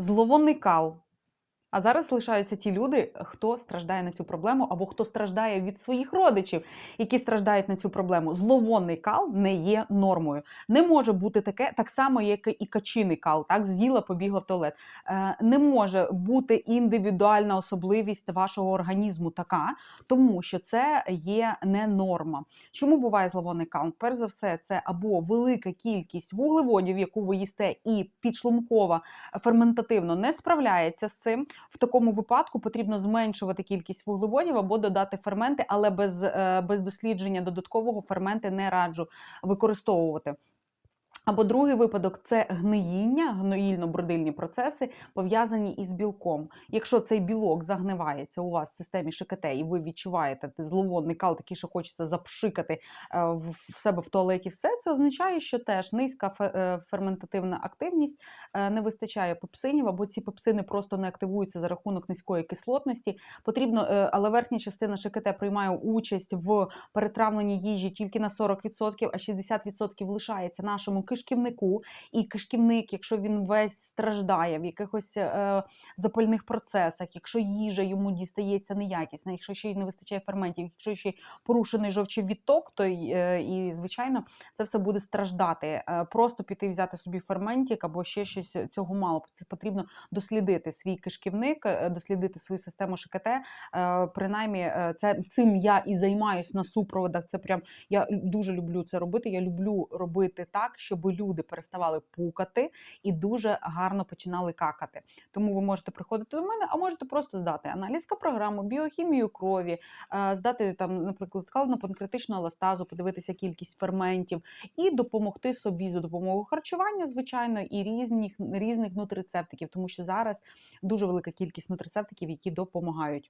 Зловонний кал. А зараз лишаються ті люди, хто страждає на цю проблему, або хто страждає від своїх родичів, які страждають на цю проблему. Зловонний кал не є нормою. Не може бути таке, так само, як і качиний кал, так з'їла, побігла в туалет. Е, не може бути індивідуальна особливість вашого організму така, тому що це є не норма. Чому буває зловонний кал? Перш за все, це або велика кількість вуглеводів, яку ви їсте, і підшлункова ферментативно не справляється з цим. В такому випадку потрібно зменшувати кількість вуглеводів або додати ферменти, але без, е, без дослідження додаткового ферменти не раджу використовувати. Або другий випадок це гниїння, гноїльно-бродильні процеси, пов'язані із білком. Якщо цей білок загнивається у вас в системі ШКТ, і ви відчуваєте зловонний кал, такий, що хочеться запшикати е, в себе в туалеті, все це означає, що теж низька е, ферментативна активність, е, не вистачає пепсинів, або ці пепсини просто не активуються за рахунок низької кислотності. Потрібно, але верхня частина ШКТ приймає участь в перетравленні їжі тільки на 40%, а 60% лишається нашому кишківнику. І кишківник, якщо він весь страждає в якихось е, запальних процесах, якщо їжа йому дістається неякісна, якщо ще й не вистачає ферментів, якщо ще й порушений жовчовідток, то е, і звичайно це все буде страждати. Е, Просто піти взяти собі ферментик або ще щось цього мало. Потрібно дослідити свій кишківник, е, дослідити свою систему ШКТ. Е, Принаймні, е, це цим я і займаюсь на супроводах. Це прям я дуже люблю це робити. Я люблю робити так, щоб люди переставали пукати і дуже гарно починали какати. Тому ви можете приходити до мене, а можете просто здати аналіз програму, біохімію крові, е, здати там, наприклад, кално-панкреатичну еластазу, подивитися кількість ферментів і допомогти собі за допомогою харчування, звичайно, і різних різних нутрицептиків, тому що зараз дуже велика кількість нутрицептиків, які допомагають.